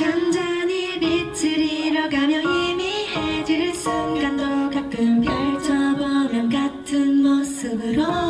천천히 빛을 잃어가며 희미해질 순간도 가끔 펼쳐보면 같은 모습으로